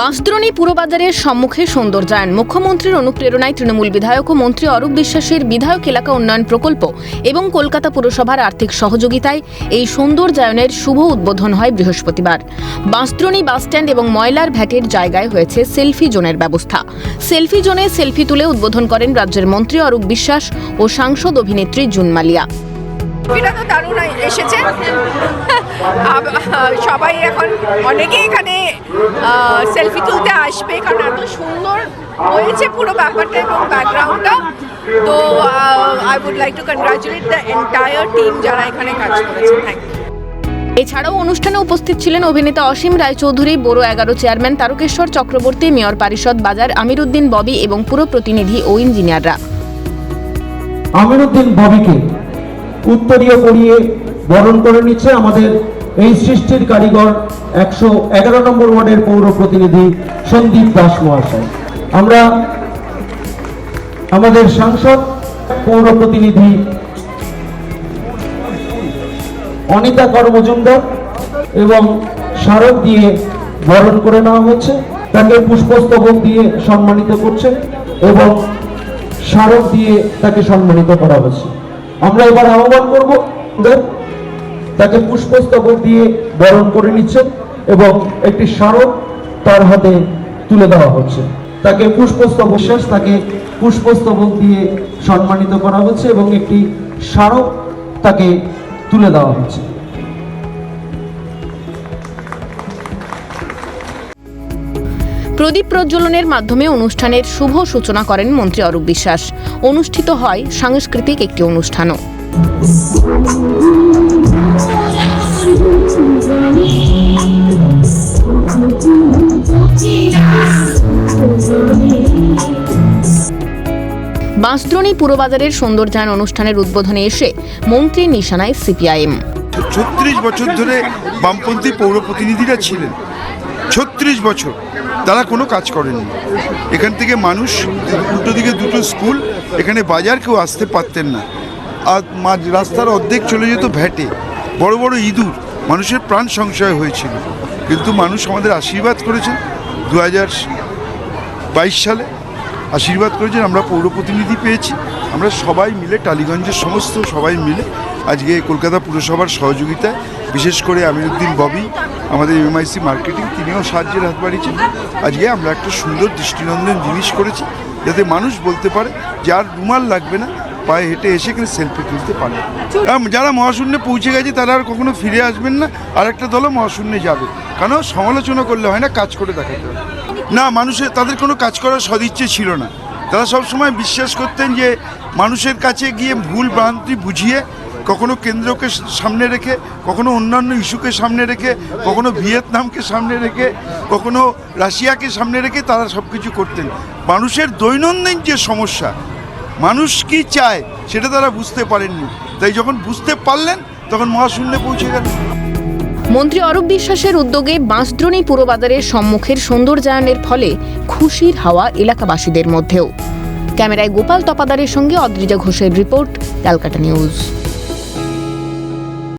বাঁশদ্রোণী পুরবাজারের সম্মুখে সৌন্দর্যায়ন মুখ্যমন্ত্রীর অনুপ্রেরণায় তৃণমূল বিধায়ক ও মন্ত্রী অরূপ বিশ্বাসের বিধায়ক এলাকা উন্নয়ন প্রকল্প এবং কলকাতা পুরসভার আর্থিক সহযোগিতায় এই সৌন্দর্যায়নের শুভ উদ্বোধন হয় বৃহস্পতিবার। বাঁশদ্রোণী বাসস্ট্যান্ড এবং ময়লার ভ্যাটের জায়গায় হয়েছে সেলফি জোনের ব্যবস্থা। সেলফি জোনে সেলফি তুলে উদ্বোধন করেন রাজ্যের মন্ত্রী অরূপ বিশ্বাস ও সাংসদ অভিনেত্রী জুন মালিয়া। এটা তো দারুণ এসেছে। সবাই এখন অনেকে এখানে সেলফি তুলতে আসবে কারণ এত সুন্দর হয়েছে পুরো ব্যাপারটা এবং ব্যাকগ্রাউন্ডটা তো I would like to congratulate the entire team যারা এখানে কাজ করেছে। থ্যাংক ইউ এছাড়াও অনুষ্ঠানে উপস্থিত ছিলেন অভিনেতা অসীম রায়চৌধুরী বড়ো এগারো চেয়ারম্যান তারকেশ্বর চক্রবর্তী মেয়র পারিষদ বাজার আমিরুদ্দিন ববি এবং পুরো প্রতিনিধি ও ইঞ্জিনিয়াররা। আমিরুদ্দিন ববিকে উত্তরীয় পরিয়ে বরণ করে নিচ্ছে আমাদের এই সৃষ্টির কারিগর একশো এগারো নম্বর ওয়ার্ডের পৌর প্রতিনিধি সন্দীপ দাস মহাশয়। আমরা আমাদের সাংসদ, পৌর প্রতিনিধি অনিতা কর মজুমদার এবং স্মারক দিয়ে বরণ করে নেওয়া হচ্ছে। তাকে পুষ্পস্তবক দিয়ে সম্মানিত করছে এবং স্মারক দিয়ে তাকে সম্মানিত করা হচ্ছে। আমরা এবার আহ্বান করব তাকে পুষ্পস্তবক দিয়ে বরণ করে নিচ্ছেন এবং একটি স্মারক তার হাতে তুলে দেওয়া হচ্ছে। তাকে পুষ্পস্তবক শেষ তাকে পুষ্পস্তবক দিয়ে সম্মানিত করা হচ্ছে এবং একটি স্মারক তাকে তুলে দেওয়া হচ্ছে। প্রদীপ প্রজ্বলনের মাধ্যমে অনুষ্ঠানের শুভ সূচনা করেন মন্ত্রী অরূপ বিশ্বাস। অনুষ্ঠিত হয় সাংস্কৃতিক একটি অনুষ্ঠানও। বাঁশদ্রোণী পুরবাজারের সৌন্দর্যায়ন অনুষ্ঠানের উদ্বোধনে এসে মন্ত্রী নিশানায় সিপিআইএম। ছত্রিশ বছর ধরে বামপন্থী পৌর প্রতিনিধিরা ছিলেন। ছত্রিশ বছর। তারা কোনো কাজ করেনি। এখান থেকে মানুষ উল্টো দিকে দুটো স্কুল, এখানে বাজার কেউ আসতে পারতেন না। আর মাঝ রাস্তার অর্ধেক চলে যেত ভ্যাটে বড় বড় ইঁদুর, মানুষের প্রাণ সংশয় হয়েছিল। কিন্তু মানুষ আমাদের আশীর্বাদ করেছেন দু হাজার বাইশ সালে আশীর্বাদ করেছেন, আমরা পৌর প্রতিনিধি পেয়েছি। আমরা সবাই মিলে, টালিগঞ্জের সমস্ত সবাই মিলে আজকে কলকাতা পুরসভার সহযোগিতায়, বিশেষ করে আমিরুদ্দিন ববি, আমাদের এমআইসি মার্কেটিং, তিনিও সাহায্যের হাত বাড়িয়েছেন। আজকে আমরা একটা সুন্দর দৃষ্টিনন্দন জিনিস করেছি, যাতে মানুষ বলতে পারে যে আর রুমাল লাগবে না, পায়ে হেঁটে এসে এখানে সেলফি তুলতে পারে যারা মহাশূন্যে পৌঁছে গেছে, তারা আর কখনো ফিরে আসবেন না আর একটা দলও মহাশূন্যে যাবে। কারণ সমালোচনা করলে হয় না, কাজ করে দেখাতে হবে না, মানুষের, তাদের কোনো কাজ করার সদিচ্ছে ছিল না। তারা সবসময় বিশ্বাস করতেন যে, মানুষের কাছে গিয়ে ভুল ভ্রান্তি বুঝিয়ে, কখনো কেন্দ্রকে সামনে রেখে, কখনো অন্যান্য ইস্যুকে সামনে রেখে, কখনো ভিয়েতনামকে সামনে রেখে, কখনো রাশিয়াকে সামনে রেখে তারা সব কিছু করতেন। মানুষের দৈনন্দিন যে সমস্যা, মানুষ কি চায় সেটা তারা বুঝতে পারেননি। তাই যখন বুঝতে পারলেন, তখন মহাশূন্যে পৌঁছে গেলেন। মন্ত্রী অরূপ বিশ্বাসের উদ্যোগে বাঁশদ্রোণী পুরবাজারের সম্মুখের সৌন্দর্যায়নের ফলে খুশির হাওয়া এলাকাবাসীদের মধ্যেও। ক্যামেরায় গোপাল তপাদারের সঙ্গে অদ্রিজা ঘোষের রিপোর্ট, ক্যালকাটা নিউজ।